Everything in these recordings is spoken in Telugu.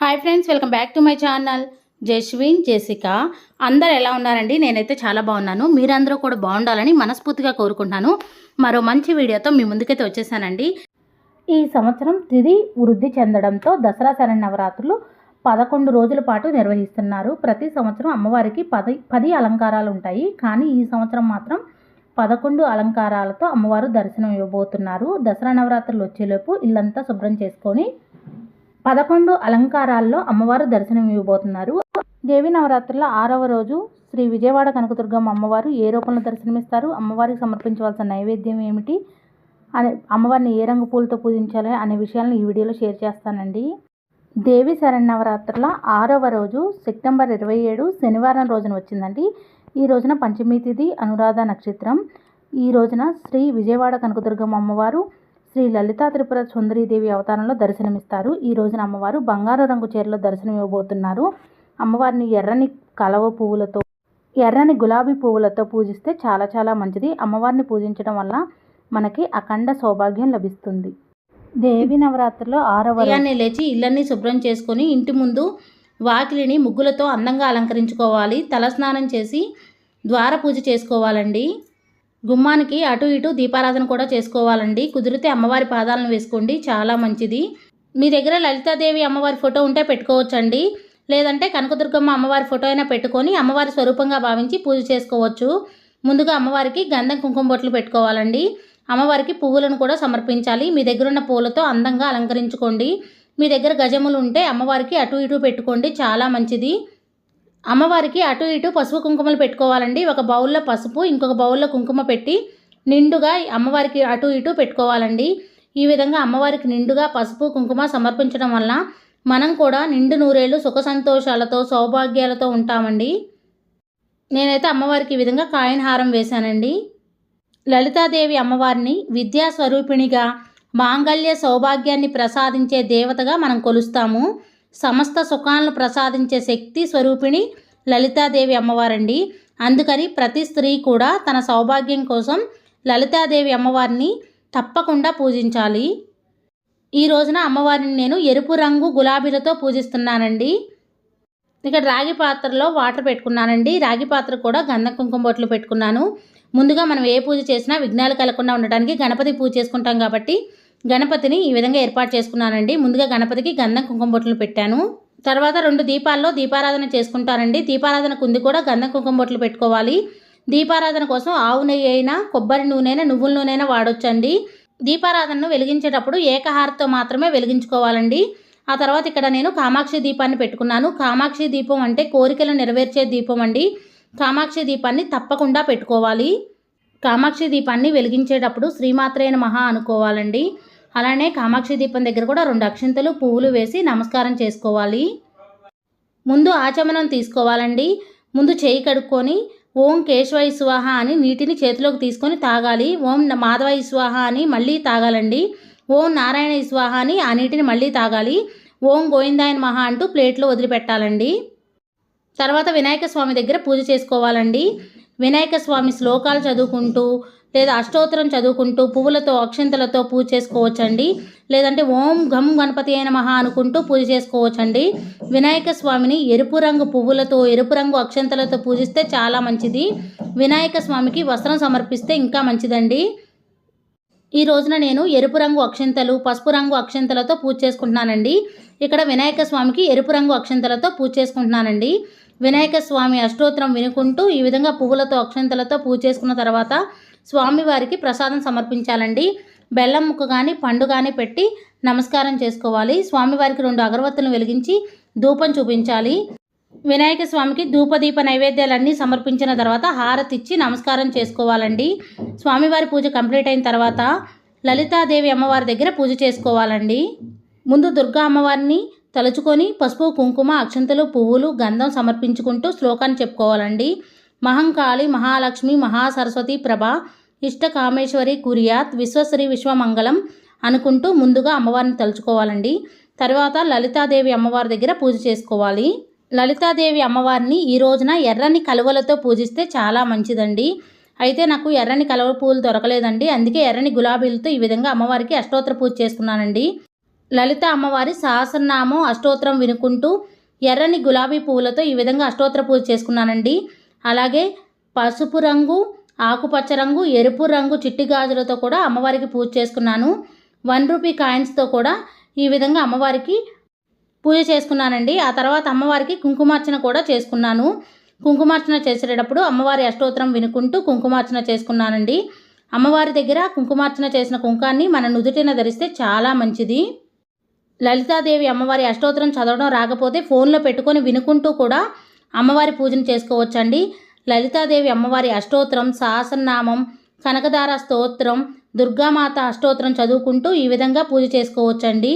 Hi friends welcome back to my channel Jaswin Jessica అందరు ఎలా ఉన్నారండి? నేనైతే చాలా బాగున్నాను. మీరందరూ కూడా బాగుండాలని మనస్ఫూర్తిగా కోరుకుంటున్నాను. మరో మంచి వీడియోతో మీ ముందుకైతే వచ్చేసానండి. ఈ సంవత్సరం తిది వృద్ధి చెందడంతో దసరా శరణవరాత్రులు పదకొండు రోజుల పాటు నిర్వహిస్తున్నారు. ప్రతి సంవత్సరం అమ్మవారికి పది పది అలంకారాలు ఉంటాయి. కానీ ఈ సంవత్సరం మాత్రం పదకొండు అలంకారాలతో అమ్మవారు దర్శనం ఇవ్వబోతున్నారు. దసరా నవరాత్రులు వచ్చేలోపు ఇల్లంతా శుభ్రం చేసుకొని పదకొండు అలంకారాల్లో అమ్మవారు దర్శనం ఇవ్వబోతున్నారు దేవి నవరాత్రుల ఆరవ రోజు శ్రీ విజయవాడ కనకదుర్గమ్మ అమ్మవారు ఏ రూపంలో దర్శనమిస్తారు? అమ్మవారికి సమర్పించవలసిన నైవేద్యం ఏమిటి? అనే అమ్మవారిని ఏ రంగు పూలతో పూజించాలి అనే విషయాలను ఈ వీడియోలో షేర్ చేస్తానండి. దేవి శరణవరాత్రుల ఆరవ రోజు సెప్టెంబర్ ఇరవై ఏడు శనివారం రోజున వచ్చిందండి. ఈ రోజున పంచమి తిథి అనురాధ నక్షత్రం. ఈ రోజున శ్రీ విజయవాడ కనకదుర్గమ్మ అమ్మవారు శ్రీ లలితా త్రిపుర సుందరీదేవి అవతారంలో దర్శనమిస్తారు. ఈ రోజున అమ్మవారు బంగారు రంగు చీరలో దర్శనం ఇవ్వబోతున్నారు అమ్మవారిని ఎర్రని కలవ పువ్వులతో ఎర్రని గులాబీ పువ్వులతో పూజిస్తే చాలా చాలా మంచిది. అమ్మవారిని పూజించడం వల్ల మనకి అఖండ సౌభాగ్యం లభిస్తుంది. దేవి నవరాత్రిలో ఆరవ ఉదయాన్నే లేచి ఇళ్ళన్నీ శుభ్రం చేసుకొని ఇంటి ముందు వాకిలిని ముగ్గులతో అందంగా అలంకరించుకోవాలి. తలస్నానం చేసి ద్వార పూజ చేసుకోవాలండి. గుమ్మానికి అటు ఇటు దీపారాధన కూడా చేసుకోవాలండి. కుదిరితే అమ్మవారి పాదాలను వేసుకోండి. చాలా మంచిది. మీ దగ్గర లలితాదేవి అమ్మవారి ఫోటో ఉంటే పెట్టుకోవచ్చండి. లేదంటే కనకదుర్గమ్మ అమ్మవారి ఫోటో అయినా పెట్టుకొని అమ్మవారి స్వరూపంగా భావించి పూజ చేసుకోవచ్చు. ముందుగా అమ్మవారికి గంధం కుంకుమ బొట్లు పెట్టుకోవాలండి. అమ్మవారికి పువ్వులను కూడా సమర్పించాలి. మీ దగ్గర ఉన్న పూలతో అందంగా అలంకరించుకోండి. మీ దగ్గర గజములు ఉంటే అమ్మవారికి అటు ఇటు పెట్టుకోండి. చాలా మంచిది. అమ్మవారికి అటు ఇటు పసుపు కుంకుమలు పెట్టుకోవాలండి. ఒక బౌల్లో పసుపు ఇంకొక బౌల్లో కుంకుమ పెట్టి నిండుగా అమ్మవారికి అటు ఇటు పెట్టుకోవాలండి. ఈ విధంగా అమ్మవారికి నిండుగా పసుపు కుంకుమ సమర్పించడం వల్ల మనం కూడా నిండు నూరేళ్ళు సుఖ సంతోషాలతో సౌభాగ్యాలతో ఉంటామండి. నేనైతే అమ్మవారికి ఈ విధంగా కాయన్ హారం వేశానండి. లలితాదేవి అమ్మవారిని విద్యా స్వరూపిణిగా మాంగళ్య సౌభాగ్యాన్ని ప్రసాదించే దేవతగా మనం కొలుస్తాము. సమస్త సుఖాలను ప్రసాదించే శక్తి స్వరూపిణి లలితాదేవి అమ్మవారండి. అందుకని ప్రతి స్త్రీ కూడా తన సౌభాగ్యం కోసం లలితాదేవి అమ్మవారిని తప్పకుండా పూజించాలి. ఈ రోజున అమ్మవారిని నేను ఎరుపు రంగు గులాబీలతో పూజిస్తున్నానండి. ఇక్కడ రాగి పాత్రలో వాటర్ పెట్టుకున్నానండి. రాగి పాత్ర కూడా గంధం కుంకుమ బొట్లు పెట్టుకున్నాను. ముందుగా మనం ఏ పూజ చేసినా విఘ్నాలు కలగకుండా ఉండడానికి గణపతి పూజ చేసుకుంటాం కాబట్టి గణపతిని ఈ విధంగా ఏర్పాటు చేసుకున్నానండి. ముందుగా గణపతికి గంధం కుంకుమ బొట్లు పెట్టాను. తర్వాత రెండు దీపాల్లో దీపారాధన చేసుకుంటారండి. దీపారాధన కుంది కూడా గంధం కుంకుమ బొట్లు పెట్టుకోవాలి. దీపారాధన కోసం ఆవు నెయ్యి అయినా కొబ్బరి నూనె నువ్వుల నూనె వాడొచ్చండి. దీపారాధనను వెలిగించేటప్పుడు ఏకహారతో మాత్రమే వెలిగించుకోవాలండి. ఆ తర్వాత ఇక్కడ నేను కామాక్షి దీపాన్ని పెట్టుకున్నాను. కామాక్షి దీపం అంటే కోరికలు నెరవేర్చే దీపం అండి. కామాక్షి దీపాన్ని తప్పకుండా పెట్టుకోవాలి. కామాక్షి దీపాన్ని వెలిగించేటప్పుడు శ్రీమాత్రేన మహా అనుకోవాలండి. అలానే కామాక్షి దీపం దగ్గర కూడా రెండు అక్షింతలు పువ్వులు వేసి నమస్కారం చేసుకోవాలి. ముందు ఆచమనం తీసుకోవాలండి. ముందు చేయి కడుక్కొని ఓం కేశవ స్వాహ అని నీటిని చేతిలోకి తీసుకొని తాగాలి. ఓం మాధవ స్వాహ అని మళ్ళీ తాగాలండి. ఓం నారాయణ స్వాహ అని ఆ నీటిని మళ్ళీ తాగాలి. ఓం గోవిందాయన మహా అంటూ ప్లేట్లో వదిలిపెట్టాలండి. తర్వాత వినాయక స్వామి దగ్గర పూజ చేసుకోవాలండి. వినాయక స్వామి శ్లోకాలు చదువుకుంటూ లేదా అష్టోత్తరం చదువుకుంటూ పువ్వులతో అక్షంతలతో పూజ చేసుకోవచ్చండి. లేదంటే ఓం గం గణపతి అయిన మహా అనుకుంటూ పూజ చేసుకోవచ్చండి. వినాయక స్వామిని ఎరుపు రంగు పువ్వులతో ఎరుపు రంగు అక్షంతలతో పూజిస్తే చాలా మంచిది. వినాయక స్వామికి వస్త్రం సమర్పిస్తే ఇంకా మంచిదండి. ఈ రోజున నేను ఎరుపు రంగు అక్షంతలు పసుపు రంగు అక్షంతలతో పూజ చేసుకుంటున్నానండి. ఇక్కడ వినాయక స్వామికి ఎరుపు రంగు అక్షంతలతో పూజ చేసుకుంటున్నానండి. వినాయక స్వామి అష్టోత్తరం వినుకుంటూ ఈ విధంగా పువ్వులతో అక్షంతలతో పూజ చేసుకున్న తర్వాత స్వామివారికి ప్రసాదం సమర్పించాలండి. బెల్లం ముక్క కానీ పండు కానీ పెట్టి నమస్కారం చేసుకోవాలి. స్వామివారికి రెండు అగరవత్తులను వెలిగించి ధూపం చూపించాలి. వినాయక స్వామికి ధూపదీప నైవేద్యాలన్నీ సమర్పించిన తర్వాత హారతి ఇచ్చి నమస్కారం చేసుకోవాలండి. స్వామివారి పూజ కంప్లీట్ అయిన తర్వాత లలితాదేవి అమ్మవారి దగ్గర పూజ చేసుకోవాలండి. ముందు దుర్గా అమ్మవారిని తలుచుకొని పసుపు కుంకుమ అక్షంతలు పువ్వులు గంధం సమర్పించుకుంటూ శ్లోకాన్ని చెప్పుకోవాలండి. మహంకాళి మహాలక్ష్మి మహాసరస్వతి ప్రభ ఇష్ట కామేశ్వరి కురియాత్ విశ్వశ్రీ విశ్వమంగళం అనుకుంటూ ముందుగా అమ్మవారిని తలుచుకోవాలండి. తర్వాత లలితాదేవి అమ్మవారి దగ్గర పూజ చేసుకోవాలి. లలితాదేవి అమ్మవారిని ఈ రోజున ఎర్రని కలువలతో పూజిస్తే చాలా మంచిదండి. అయితే నాకు ఎర్రని కలవ పూలు దొరకలేదండి. అందుకే ఎర్రని గులాబీలతో ఈ విధంగా అమ్మవారికి అష్టోత్తర పూజ చేసుకున్నానండి లలిత అమ్మవారి సహస్రనామం అష్టోత్తరం వినుకుంటూ ఎర్రని గులాబీ పువ్వులతో ఈ విధంగా అష్టోత్తర పూజ చేసుకున్నానండి. అలాగే పసుపు రంగు ఆకుపచ్చ రంగు ఎరుపు రంగు చిట్టి గాజులతో కూడా అమ్మవారికి పూజ చేసుకున్నాను. వన్ రూపీ కాయిన్స్తో కూడా ఈ విధంగా అమ్మవారికి పూజ చేసుకున్నానండి. ఆ తర్వాత అమ్మవారికి కుంకుమార్చన కూడా చేసుకున్నాను. కుంకుమార్చన చేసేటప్పుడు అమ్మవారి అష్టోత్తరం వినుకుంటూ కుంకుమార్చన చేసుకున్నానండి. అమ్మవారి దగ్గర కుంకుమార్చన చేసిన కుంకాన్ని మన నుదుటిన ధరిస్తే చాలా మంచిది. లలితాదేవి అమ్మవారి అష్టోత్తరం చదవడం రాకపోతే ఫోన్లో పెట్టుకొని వినుకుంటూ కూడా అమ్మవారి పూజను చేసుకోవచ్చండి. లలితాదేవి అమ్మవారి అష్టోత్తరం సహస్రనామం కనకదార స్తోత్రం దుర్గామాత అష్టోత్తరం చదువుకుంటూ ఈ విధంగా పూజ చేసుకోవచ్చండి.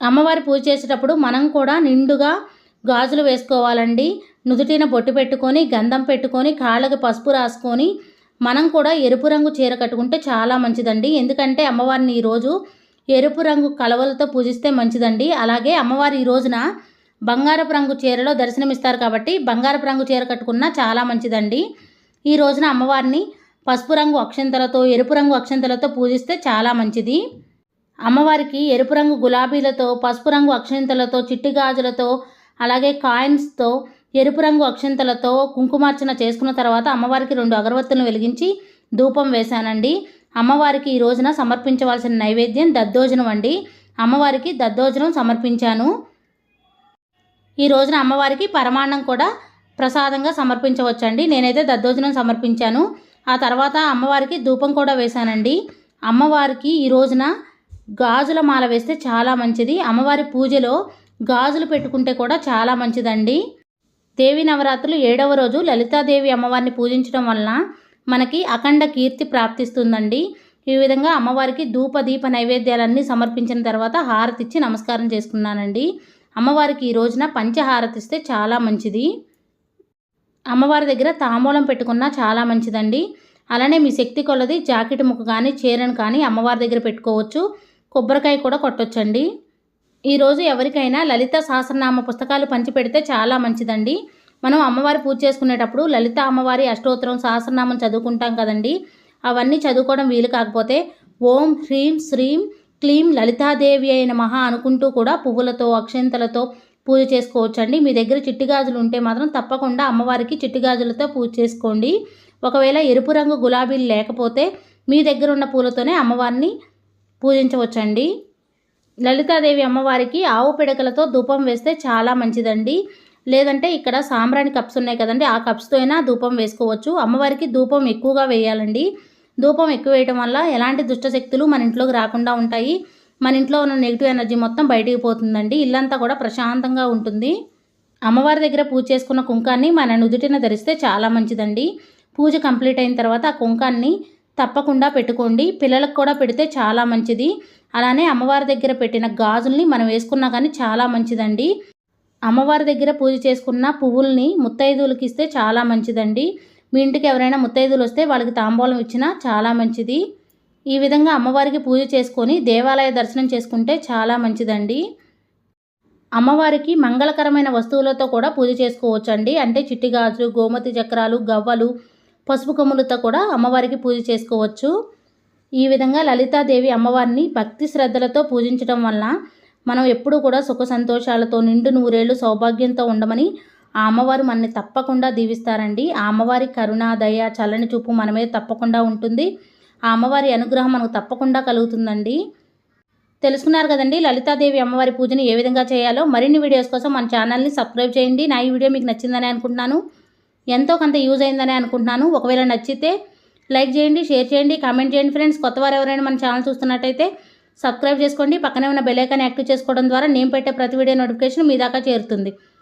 అమ్మవారి పూజ చేసేటప్పుడు మనం కూడా నిండుగా గాజులు వేసుకోవాలండి. నుదుటిన బొట్టు పెట్టుకొని గంధం పెట్టుకొని కాళ్ళకి పసుపు రాసుకొని మనం కూడా ఎరుపు రంగు చీర కట్టుకుంటే చాలా మంచిదండి. ఎందుకంటే అమ్మవారిని ఈరోజు ఎరుపు రంగు కలవలతో పూజిస్తే మంచిదండి. అలాగే అమ్మవారి ఈ రోజున బంగారపు రంగు చీరలో దర్శనమిస్తారు కాబట్టి బంగారపు రంగు చీర కట్టుకున్నా చాలా మంచిదండి. ఈ రోజున అమ్మవారిని పసుపు రంగు అక్షంతలతో ఎరుపు రంగు అక్షంతలతో పూజిస్తే చాలా మంచిది. అమ్మవారికి ఎరుపు రంగు గులాబీలతో పసుపు రంగు అక్షంతలతో చిట్టి గాజులతో అలాగే కాయిన్స్తో ఎరుపు రంగు అక్షంతలతో కుంకుమార్చన చేసుకున్న తర్వాత అమ్మవారికి రెండు అగరవత్తులను వెలిగించి ధూపం వేశానండి. అమ్మవారికి ఈ రోజున సమర్పించవలసిన నైవేద్యం దద్దోజనం అండి. అమ్మవారికి దద్దోజనం సమర్పించాను. ఈ రోజున అమ్మవారికి పరమాన్నం కూడా ప్రసాదంగా సమర్పించవచ్చండి. నేనైతే దద్దోజనం సమర్పించాను. ఆ తర్వాత అమ్మవారికి ధూపం కూడా వేశానండి. అమ్మవారికి ఈ రోజున గాజుల మాల వేస్తే చాలా మంచిది. అమ్మవారి పూజలో గాజులు పెట్టుకుంటే కూడా చాలా మంచిదండి. దేవి నవరాత్రులు ఏడవ రోజు లలితాదేవి అమ్మవారిని పూజించడం వలన మనకి అఖండ కీర్తి ప్రాప్తిస్తుందండి. ఈ విధంగా అమ్మవారికి ధూప దీప నైవేద్యాలన్నీ సమర్పించిన తర్వాత హారతిచ్చి నమస్కారం చేసుకున్నానండి. అమ్మవారికి ఈ రోజున పంచహారతిస్తే చాలా మంచిది. అమ్మవారి దగ్గర తాంబూలం పెట్టుకున్నా చాలా మంచిదండి. అలానే మీ శక్తి కొలది జాకెట్ ముక్క కానీ చీరను కానీ అమ్మవారి దగ్గర పెట్టుకోవచ్చు. కొబ్బరికాయ కూడా కొట్టొచ్చండి. ఈరోజు ఎవరికైనా లలిత సహస్రనామ పుస్తకాలు పంచిపెడితే చాలా మంచిదండి. మనం అమ్మవారి పూజ చేసుకునేటప్పుడు లలిత అమ్మవారి అష్టోత్తరం సహస్రనామం చదువుకుంటాం కదండి. అవన్నీ చదువుకోవడం వీలు కాకపోతే ఓం హ్రీం శ్రీం క్లీం లలితాదేవి అయిన మహా అనుకుంటూ కూడా పువ్వులతో అక్షంతలతో పూజ చేసుకోవచ్చండి. మీ దగ్గర చిట్టి గాజులు ఉంటే మాత్రం తప్పకుండా అమ్మవారికి చిట్టి గాజులతో పూజ చేసుకోండి. ఒకవేళ ఎరుపు రంగు గులాబీలు లేకపోతే మీ దగ్గర ఉన్న పూలతోనే అమ్మవారిని పూజించవచ్చండి. లలితాదేవి అమ్మవారికి ఆవు పిడకలతో ధూపం వేస్తే చాలా మంచిదండి. లేదంటే ఇక్కడ సాంబ్రాణి కప్స్ ఉన్నాయి కదండి ఆ కప్స్తో అయినా ధూపం వేసుకోవచ్చు. అమ్మవారికి ధూపం ఎక్కువగా వేయాలండి. ధూపం ఎక్కువ వేయటం వల్ల ఎలాంటి దుష్టశక్తులు మన ఇంట్లోకి రాకుండా ఉంటాయి. మన ఇంట్లో ఉన్న నెగిటివ్ ఎనర్జీ మొత్తం బయటికి పోతుందండి. ఇల్లంతా కూడా ప్రశాంతంగా ఉంటుంది. అమ్మవారి దగ్గర పూజ చేసుకున్న కుంకాన్ని మన నుదుటిన ధరిస్తే చాలా మంచిదండి. పూజ కంప్లీట్ అయిన తర్వాత ఆ కుంకాన్ని తప్పకుండా పెట్టుకోండి. పిల్లలకు కూడా పెడితే చాలా మంచిది. అలానే అమ్మవారి దగ్గర పెట్టిన గాజుల్ని మనం వేసుకున్నా కానీ చాలా మంచిదండి. అమ్మవారి దగ్గర పూజ చేసుకున్న పువ్వుల్ని ముత్తైదువులకి ఇస్తే చాలా మంచిదండి. మీ ఇంటికి ఎవరైనా ముత్తైదులు వస్తే వాళ్ళకి తాంబూలం ఇచ్చినా చాలా మంచిది. ఈ విధంగా అమ్మవారికి పూజ చేసుకొని దేవాలయ దర్శనం చేసుకుంటే చాలా మంచిదండి. అమ్మవారికి మంగళకరమైన వస్తువులతో కూడా పూజ చేసుకోవచ్చండి. అంటే చిట్టి గాజులు గోమతి చక్రాలు గవ్వలు పసుపు కొమ్ములతో కూడా అమ్మవారికి పూజ చేసుకోవచ్చు. ఈ విధంగా లలితాదేవి అమ్మవారిని భక్తి శ్రద్ధలతో పూజించడం వలన మనం ఎప్పుడూ కూడా సుఖ సంతోషాలతో నిండు నూరేళ్ళు సౌభాగ్యంతో ఉండమని ఆ అమ్మవారు మనని తప్పకుండా దీవిస్తారండి. ఆ అమ్మవారి కరుణ దయ చల్లని చూపు మన మీద తప్పకుండా ఉంటుంది. ఆ అమ్మవారి అనుగ్రహం మనకు తప్పకుండా కలుగుతుందండి. తెలుసుకున్నారు కదండి లలితాదేవి అమ్మవారి పూజని ఏ విధంగా చేయాలో. మరిన్ని వీడియోస్ కోసం మన ఛానల్ని సబ్స్క్రైబ్ చేయండి. నా ఈ వీడియో మీకు నచ్చిందని అనుకుంటున్నాను. ఎంతో కొంత యూజ్ అయిందని అనుకుంటున్నాను. ఒకవేళ నచ్చితే లైక్ చేయండి షేర్ చేయండి కామెంట్ చేయండి ఫ్రెండ్స్. కొత్త వారు ఎవరైనా మన ఛానల్ చూస్తున్నట్టయితే సబ్స్క్రైబ్ చేసుకోండి. పక్కనే ఉన్న బెల్ ఐకాన్ యాక్టివ్ చేసుకోవడం ద్వారా నేను పెట్టే ప్రతి వీడియో నోటిఫికేషన్ మీ దాకా చేరుతుంది.